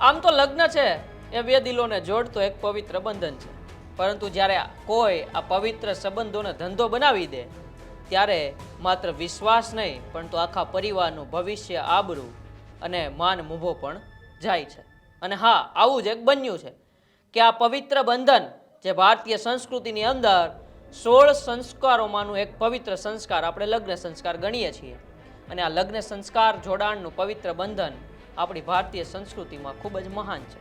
આમ તો લગ્ન છે, એ બે દિલોને જોડતો એક પવિત્ર બંધન છે. પરંતુ જ્યારે કોઈ આ પવિત્ર સંબંધોને ધંધો બનાવી દે, ત્યારે માત્ર વિશ્વાસ નહીં પરંતુ આખા પરિવારનું ભવિષ્ય આબરૂ અને માન મૂભો પણ જાય છે. અને હા, આવું જ એક બન્યું છે કે આ પવિત્ર બંધન જે ભારતીય સંસ્કૃતિની અંદર સોળ સંસ્કારોમાંનું એક પવિત્ર સંસ્કાર આપણે લગ્ન સંસ્કાર ગણીએ છીએ. અને આ લગ્ન સંસ્કાર જોડાણનું પવિત્ર બંધન આપણી ભારતીય સંસ્કૃતિમાં ખૂબ જ મહાન છે.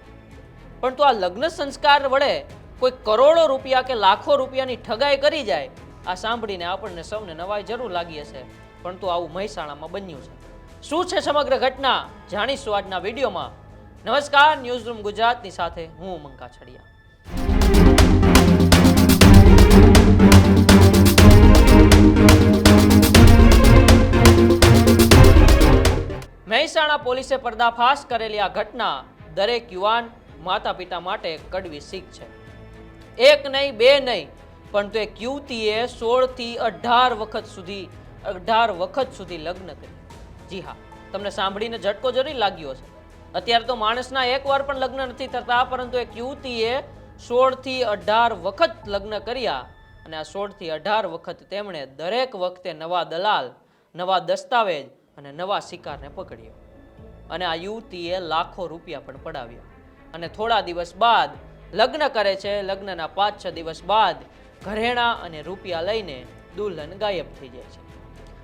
પરંતુ આ લગ્ન સંસ્કાર વડે કોઈ કરોડો રૂપિયા કે લાખો રૂપિયાની ઠગાઈ કરી જાય, આ સાંભળીને આપણને સૌને નવાઈ જરૂર લાગી હશે. પરંતુ આવું મહેસાણામાં બન્યું છે. શું છે સમગ્ર ઘટના? જાણીશું આજના વિડીયોમાં. નમસ્કાર ન્યૂઝ રૂમ ગુજરાતની સાથે હું મંકા છડિયા. મહેસાણા પોલીસે પર્દાફાશ કરેલી આ ઘટના દરેક યુવાન માતા પિતા માટે કડવી શીખ છે. એક નહીં, બે નહીં પરંતુ એક યુવતીએ સોળથી અઢાર વખત સુધી, અઢાર વખત સુધી લગ્ન કરી જી હા, તમને સાંભળીને ઝટકો જરૂર લાગ્યો છે અત્યારે તો માણસના એક વાર પણ લગ્ન નથી થતા, પરંતુ એક યુવતીએ સોળથી અઢાર વખત લગ્ન કર્યા અને આ સોળથી અઢાર વખત તેમણે દરેક વખતે નવા દલાલ, નવા દસ્તાવેજ અને નવા શિકારને પકડ્યો. અને આ યુવતીએ લાખો રૂપિયા પણ પડાવ્યા. અને થોડા દિવસ બાદ, લગ્ન કરે છે, લગ્નના પાંચ છ દિવસ બાદ ઘરેણા અને રૂપિયા લઈને દુલ્હન ગાયબ થઈ જાય છે.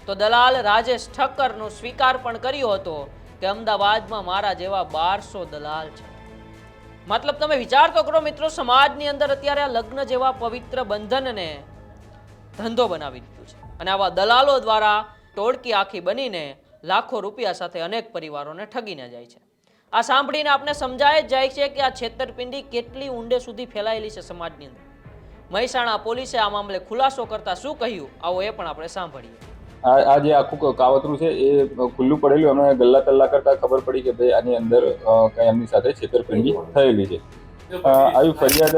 તો દલાલ રાજેશ ઠક્કરનો સ્વીકાર પણ કર્યો હતો કે અમદાવાદમાં મારા જેવા બારસો દલાલ છે. મતલબ તમે વિચાર તો કરો મિત્રો, સમાજની અંદર અત્યારે આ લગ્ન જેવા પવિત્ર બંધનને ધંધો બનાવી દીધું છે. અને આવા દલાલો દ્વારા ટોળકી આખી બનીને લાખો રૂપિયા સાથે અનેક પરિવારોને ઠગીને જાય છે. આ સાંભળીને આપણે સમજાય જ જાય છે કે આ છેતરપિંડી કેટલી ઊંડે સુધી ફેલાયેલી છે સમાજની અંદર. મહેસાણા પોલીસે આ મામલે ખુલાસો કરતા શું કહ્યું, આવો એ પણ આપણે સાંભળીએ. આ જે આખું કાવતરું છે, એ ખુલ્લું પડેલું અમને ગલ્લા તલ્લા કરતા ખબર પડી કે ભાઈ આની અંદર કઈ એમની સાથે છેતરપિંડી થયેલી છે. આવી ફરિયાદ,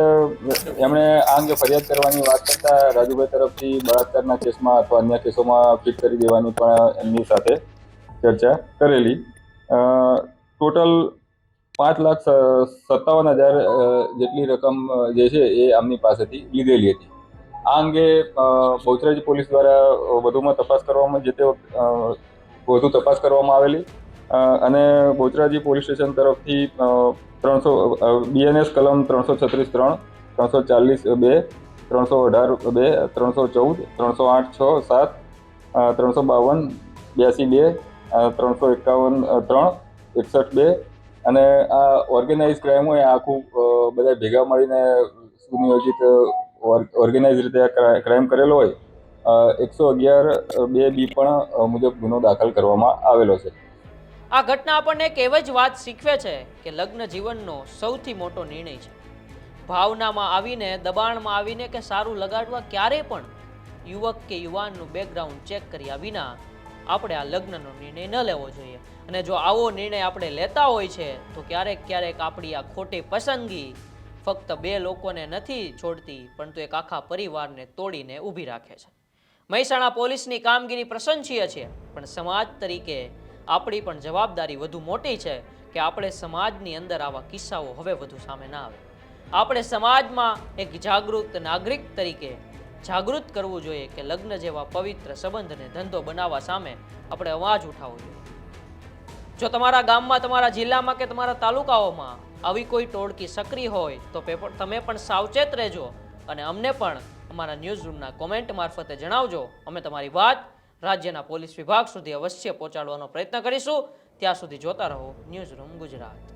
એમણે આ અંગે ફરિયાદ કરવાની વાત કરતા રાજુભાઈ તરફથી બળાત્કારના કેસમાં અથવા અન્ય કેસોમાં ફિટ કરી દેવાની પણ એમની સાથે ચર્ચા કરેલી. ટોટલ પાંચ લાખ સત્તાવન હજાર જેટલી રકમ જે છે એ આમની પાસેથી લીધેલી હતી. આ અંગે બહુચરાજી પોલીસ દ્વારા વધુમાં તપાસ કરવામાં જે તે વધુ તપાસ કરવામાં આવેલી. અને બહુચરાજી પોલીસ સ્ટેશન તરફથી ત્રણસો બીએનએસ કલમ ત્રણસો છત્રીસ ત્રણ, ત્રણસો ચાલીસ બે, ત્રણસો અઢાર બે, ત્રણસો ચૌદ, ત્રણસો આઠ છ સાત ત્રણસો બાવન, બ્યાસી બે ત્રણસો એકાવન ત્રણ, એકસઠ બે. અને આ ઓર્ગેનાઇઝ ક્રાઇમ હોય, આખું બધા ભેગા મળીને સુનિયોજિત ઓર્ગેનાઇઝ રીતે ક્રાઇમ કરેલો હોય એકસો અગિયાર બે બી પણ મુજબ ગુનો દાખલ કરવામાં આવેલો છે. આ ઘટના આપણને એક એવી જ વાત શીખવે છે કે લગ્ન જીવનનો સૌથી મોટો નિર્ણય છે. ભાવનામાં આવીને, દબાણમાં આવીને કે સારું લગાડવા ક્યારેય પણ યુવક કે યુવાનનું બેકગ્રાઉન્ડ ચેક કર્યા વિના આપણે આ લગ્નનો નિર્ણય ન લેવો જોઈએ. અને જો આવો નિર્ણય આપણે લેતા હોય છે, તો ક્યારેક ક્યારેક આપણી આ ખોટી પસંદગી ફક્ત બે લોકોને નથી છોડતી, પરંતુ એક આખા પરિવારને તોડીને ઊભી રાખે છે. મહેસાણા પોલીસની કામગીરી પ્રશંસીય છે, પણ સમાજ તરીકે આપણી પણ જવાબદારી વધુ મોટી છે કે આપણે સમાજની અંદર આવા કિસ્સાઓ હવે વધુ સામે ના આવે. આપણે સમાજમાં એક જાગૃત નાગરિક તરીકે જાગૃત કરવું જોઈએ કે લગ્ન જેવા પવિત્ર સંબંધને ધંધો બનાવવા સામે આપણે અવાજ ઉઠાવવો જોઈએ. જો તમારા ગામમાં, તમારા જિલ્લામાં કે તમારા તાલુકાઓમાં આવી કોઈ ટોળકી સક્રિય હોય, તો તમે પણ સાવચેત રહેજો અને અમને પણ અમારા ન્યૂઝ રૂમના કોમેન્ટ મારફતે જણાવજો. અમે તમારી વાત રાજ્યના પોલીસ વિભાગ સુધી અવશ્ય પહોંચાડવાનો પ્રયત્ન કરીશું. ત્યાં સુધી જોતા રહો ન્યૂઝ રૂમ ગુજરાત.